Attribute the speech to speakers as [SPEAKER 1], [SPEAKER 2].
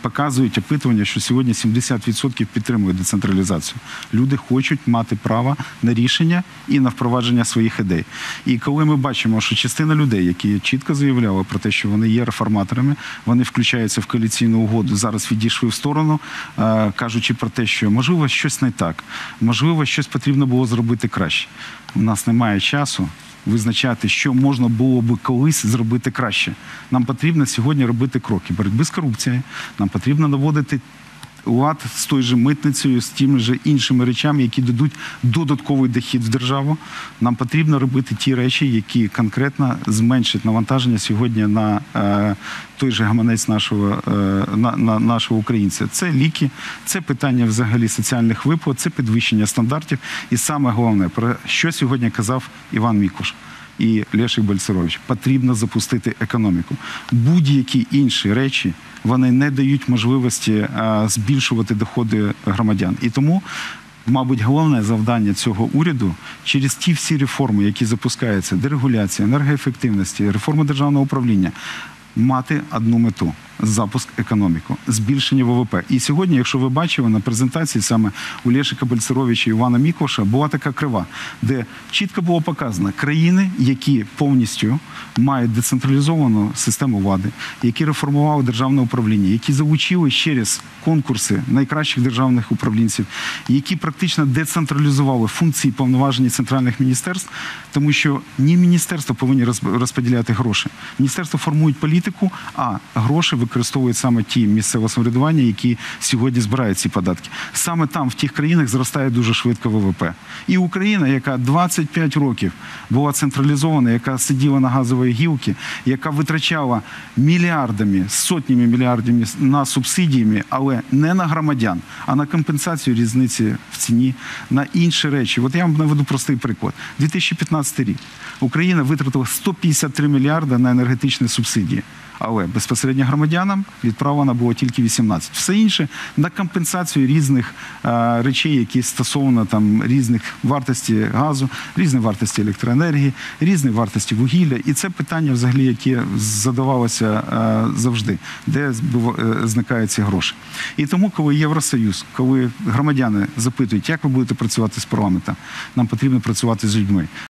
[SPEAKER 1] Показують опитування, що сьогодні 70% підтримують децентралізацію. Люди хочуть мати право на рішення і на впровадження своїх ідей. І коли ми бачимо, що частина людей, які чітко заявляли про те, що вони є реформаторами, вони включаються в коаліційну угоду, зараз відійшли в сторону, е, кажучи про те, що можливо щось не так, можливо, щось потрібно було зробити краще. У нас немає часу визначати, що можна було би колись зробити краще. Нам потрібно сьогодні робити кроки боротьби з корупцією. Нам потрібно наводити лад з тою же митницею, з тими ж іншими речами, які дадуть додатковий дохід в державу. Нам потрібно робити ті речі, які конкретно зменшать навантаження сьогодні на е, той же гаманець нашого, е, на, на нашого українця. Це ліки, це питання взагалі соціальних виплат, це підвищення стандартів. І саме головне, про що сьогодні казав Іван Мікуш і Лешик Бальцерович, потрібно запустити економіку. Будь-які інші речі вони не дають можливості е, збільшувати доходи громадян. І тому, мабуть, головне завдання цього уряду через ті всі реформи, які запускаються: дерегуляція, енергоефективності, реформа державного управління. Мати одну мету запуск економіки, збільшення ВВП. І сьогодні, якщо ви бачили на презентації саме у Лешика Бальцеровича і Івана Мікоша, була така крива, де чітко було показано країни, які повністю мають децентралізовану систему влади, які реформували державне управління, які залучили через конкурси найкращих державних управлінців, які практично децентралізували функції і повноваження центральних міністерств, тому що ні міністерство повинні розподіляти гроші. Міністерство формують політику, а гроші використовують саме ті місцеве самоврядування, які сьогодні збирають ці податки. Саме там, в тих країнах, зростає дуже швидко ВВП. І Україна, яка 25 років була централізована, яка сиділа на газовій гілці, яка витрачала мільярдами, сотнями мільярдів на субсидіями, але не на громадян, а на компенсацію різниці в ціні, на інші речі. От я вам наведу простий приклад. 2015 рік Україна витратила 153 мільярди на енергетичні субсидії. Але безпосередньо громадянам відправлено було тільки 18. Все інше на компенсацію різних е, речей, які стосовно там різних вартості газу, різної вартості електроенергії, різної вартості вугілля. І це питання, взагалі, яке задавалося е, завжди, де е, зникають ці гроші. І тому, коли Євросоюз, коли громадяни запитують, як ви будете працювати з парламентом, нам потрібно працювати з людьми.